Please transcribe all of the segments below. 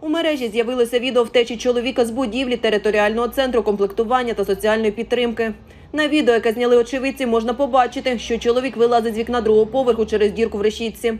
У мережі з'явилося відео втечі чоловіка з будівлі територіального центру комплектування та соціальної підтримки. На відео, яке зняли очевидці, можна побачити, що чоловік вилазить з вікна другого поверху через дірку в решітці.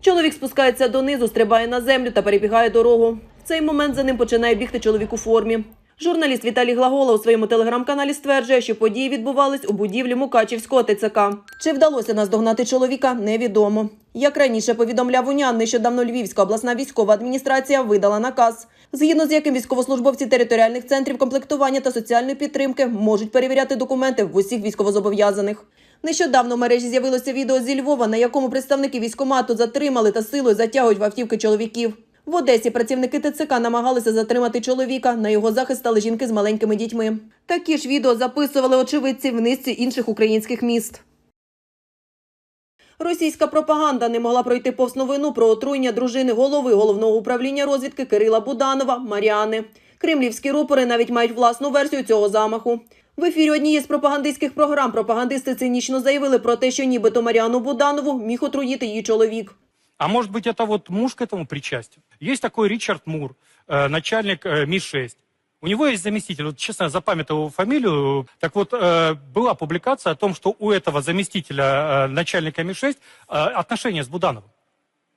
Чоловік спускається донизу, стрибає на землю та перебігає дорогу. В цей момент за ним починає бігти чоловік у формі. Журналіст Віталій Глагола у своєму телеграм-каналі стверджує, що події відбувались у будівлі Мукачівського ТЦК. Чи вдалося наздогнати чоловіка, невідомо. Як раніше повідомляв УНЯН, нещодавно Львівська обласна військова адміністрація видала наказ, згідно з яким військовослужбовці територіальних центрів комплектування та соціальної підтримки можуть перевіряти документи в усіх військовозобов'язаних. Нещодавно в мережі з'явилося відео зі Львова, на якому представники військомату затримали та силою затягують в автівки чоловіків. В Одесі працівники ТЦК намагалися затримати чоловіка. На його захист стали жінки з маленькими дітьми. Такі ж відео записували очевидці в низці інших українських міст. Російська пропаганда не могла пройти повз новину про отруєння дружини голови головного управління розвідки Кирила Буданова Маріани. Кремлівські рупори навіть мають власну версію цього замаху. В ефірі однієї з пропагандистських програм пропагандисти цинічно заявили про те, що нібито Маріану Буданову міг отруїти її чоловік. А может быть, это вот муж к этому причастен? Есть такой Ричард Мур, э, начальник э, Ми-6. У него есть заместитель, вот честно, запамятовал его фамилию. Так вот, э, была публикация о том, что у этого заместителя начальника Ми-6 э, отношения с Будановым.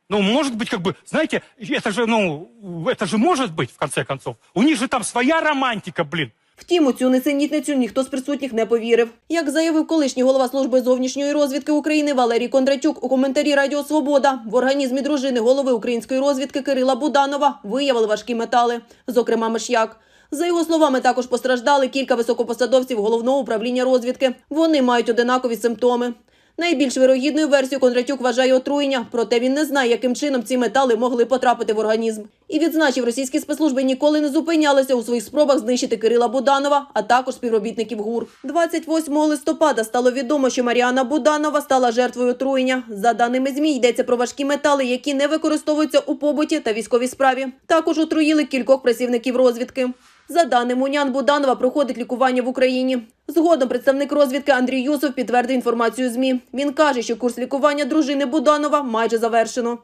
Ну, может быть, как бы, знаете, это же, ну, это же может быть, в конце концов. У них же там своя романтика, блин. Втім, у цю несенітницю ніхто з присутніх не повірив. Як заявив колишній голова служби зовнішньої розвідки України Валерій Кондратюк у коментарі Радіо Свобода, в організмі дружини голови української розвідки Кирила Буданова виявили важкі метали, зокрема миш'як. За його словами, також постраждали кілька високопосадовців головного управління розвідки. Вони мають одинакові симптоми. Найбільш вирогідною версією Кондратюк вважає отруєння, проте він не знає, яким чином ці метали могли потрапити в організм. І відзначив, російські спецслужби ніколи не зупинялися у своїх спробах знищити Кирила Буданова, а також співробітників ГУР. 28 листопада стало відомо, що Маріана Буданова стала жертвою отруєння. За даними ЗМІ, йдеться про важкі метали, які не використовуються у побуті та військовій справі. Також отруїли кількох працівників розвідки. За даними Унян, Буданова проходить лікування в Україні. Згодом представник розвідки Андрій Юсов підтвердив інформацію ЗМІ. Він каже, що курс лікування дружини Буданова майже завершено.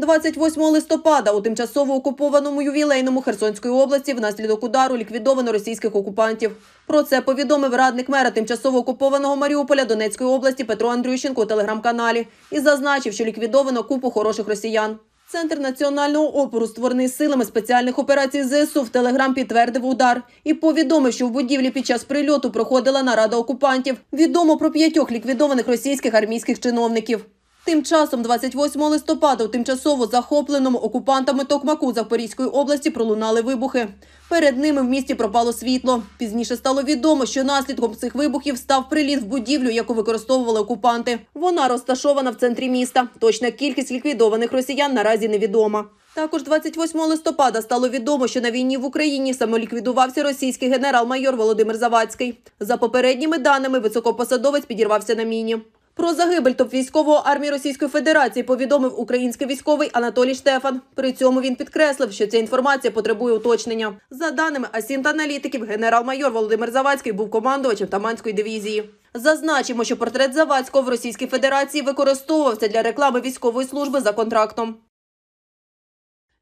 28 листопада у тимчасово окупованому ювілейному Херсонської області внаслідок удару ліквідовано російських окупантів. Про це повідомив радник мера тимчасово окупованого Маріуполя Донецької області Петро Андрющенко у телеграм-каналі і зазначив, що ліквідовано купу хороших росіян. Центр національного опору, створений силами спеціальних операцій ЗСУ, в Телеграм підтвердив удар і повідомив, що в будівлі під час прильоту проходила нарада окупантів. Відомо про п'ятьох ліквідованих російських армійських чиновників. Тим часом, 28 листопада, у тимчасово захопленому окупантами Токмаку Запорізької області пролунали вибухи. Перед ними в місті пропало світло. Пізніше стало відомо, що наслідком цих вибухів став приліт в будівлю, яку використовували окупанти. Вона розташована в центрі міста. Точна кількість ліквідованих росіян наразі невідома. Також 28 листопада стало відомо, що на війні в Україні самоліквідувався російський генерал-майор Володимир Завадський. За попередніми даними, високопосадовець підірвався на міні. Про загибель топ-військового армії Російської Федерації повідомив український військовий Анатолій Штефан. При цьому він підкреслив, що ця інформація потребує уточнення. За даними асінт-аналітиків, генерал-майор Володимир Завадський був командувачем Таманської дивізії. Зазначимо, що портрет Завадського в Російській Федерації використовувався для реклами військової служби за контрактом.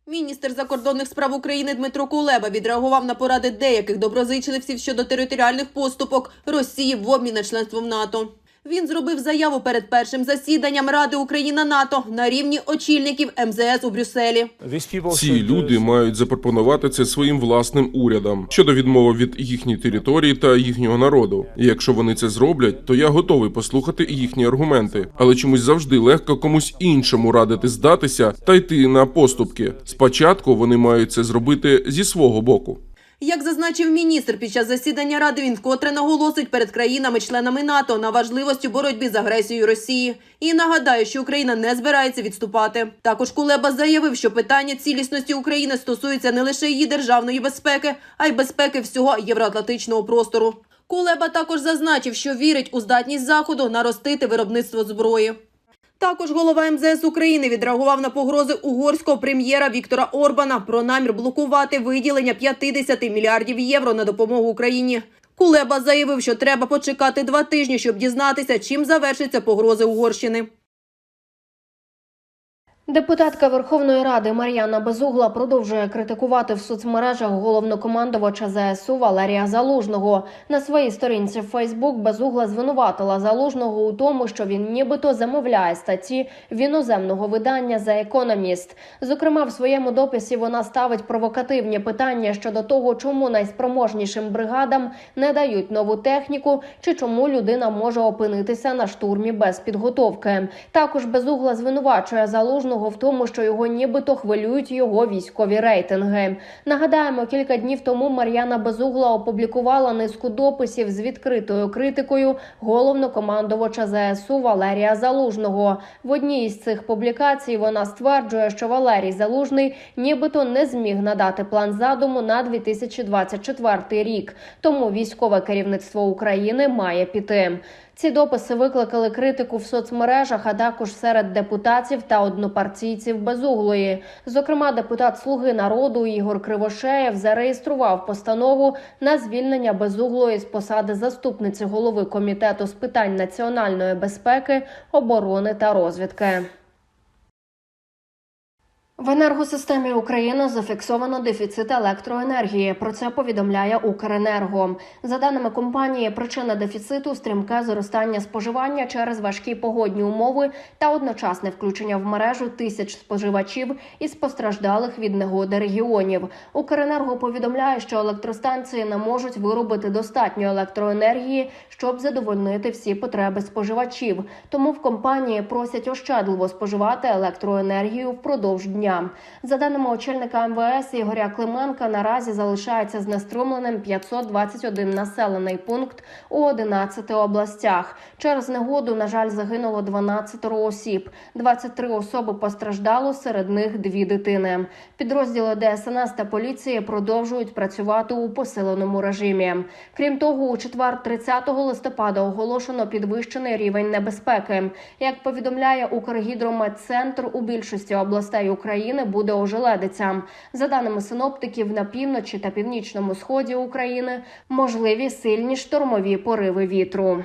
Міністр закордонних справ України Дмитро Кулеба відреагував на поради деяких доброзичливців щодо територіальних поступок Росії в обмін на членство в НАТО. Він зробив заяву перед першим засіданням Ради Україна НАТО на рівні очільників МЗС у Брюсселі. Ці люди мають запропонувати це своїм власним урядам щодо відмови від їхньої території та їхнього народу. І якщо вони це зроблять, то я готовий послухати їхні аргументи. Але чомусь завжди легко комусь іншому радити здатися та йти на поступки. Спочатку вони мають це зробити зі свого боку. Як зазначив міністр під час засідання ради, він вкотре наголосить перед країнами-членами НАТО на важливості боротьби з агресією Росії і нагадає, що Україна не збирається відступати. Також Кулеба заявив, що питання цілісності України стосується не лише її державної безпеки, а й безпеки всього євроатлантичного простору. Кулеба також зазначив, що вірить у здатність заходу наростити виробництво зброї. Також голова МЗС України відреагував на погрози угорського прем'єра Віктора Орбана про намір блокувати виділення 50 мільярдів євро на допомогу Україні. Кулеба заявив, що треба почекати два тижні, щоб дізнатися, чим завершаться погрози Угорщини. Депутатка Верховної Ради Мар'яна Безугла продовжує критикувати в соцмережах головнокомандувача ЗСУ Валерія Залужного. На своїй сторінці в Фейсбук Безугла звинуватила Залужного у тому, що він нібито замовляє статті в іноземного видання за економіст. Зокрема, в своєму дописі вона ставить провокативні питання щодо того, чому найспроможнішим бригадам не дають нову техніку, чи чому людина може опинитися на штурмі без підготовки. Також Безугла звинувачує Залужного в тому, що його нібито хвилюють його військові рейтинги. Нагадаємо, кілька днів тому Мар'яна Безугла опублікувала низку дописів з відкритою критикою головнокомандувача ЗСУ Валерія Залужного. В одній із цих публікацій вона стверджує, що Валерій Залужний нібито не зміг надати план задуму на 2024 рік. Тому військове керівництво України має піти. Ці дописи викликали критику в соцмережах, а також серед депутатів та однопартійців безуглої. Зокрема, депутат Слуги народу Ігор Кривошеєв зареєстрував постанову на звільнення безуглої з посади заступниці голови комітету з питань національної безпеки, оборони та розвідки. В енергосистемі України зафіксовано дефіцит електроенергії. Про це повідомляє Укренерго. За даними компанії, причина дефіциту стрімке зростання споживання через важкі погодні умови та одночасне включення в мережу тисяч споживачів із постраждалих від негоди регіонів. Укренерго повідомляє, що електростанції не можуть виробити достатньо електроенергії, щоб задовольнити всі потреби споживачів. Тому в компанії просять ощадливо споживати електроенергію впродовж дня. За даними очільника МВС Ігоря Клименка, наразі залишається знеструмленим 521 населений пункт у 11 областях. Через негоду, на жаль, загинуло 12 осіб. 23 особи постраждало, серед них дві дитини. Підрозділи ДСНС та поліції продовжують працювати у посиленому режимі. Крім того, у четвер, 30 листопада, оголошено підвищений рівень небезпеки. Як повідомляє Укргідрометцентр, у більшості областей України буде ожеледиця. За даними синоптиків, на півночі та північному сході України можливі сильні штормові пориви вітру.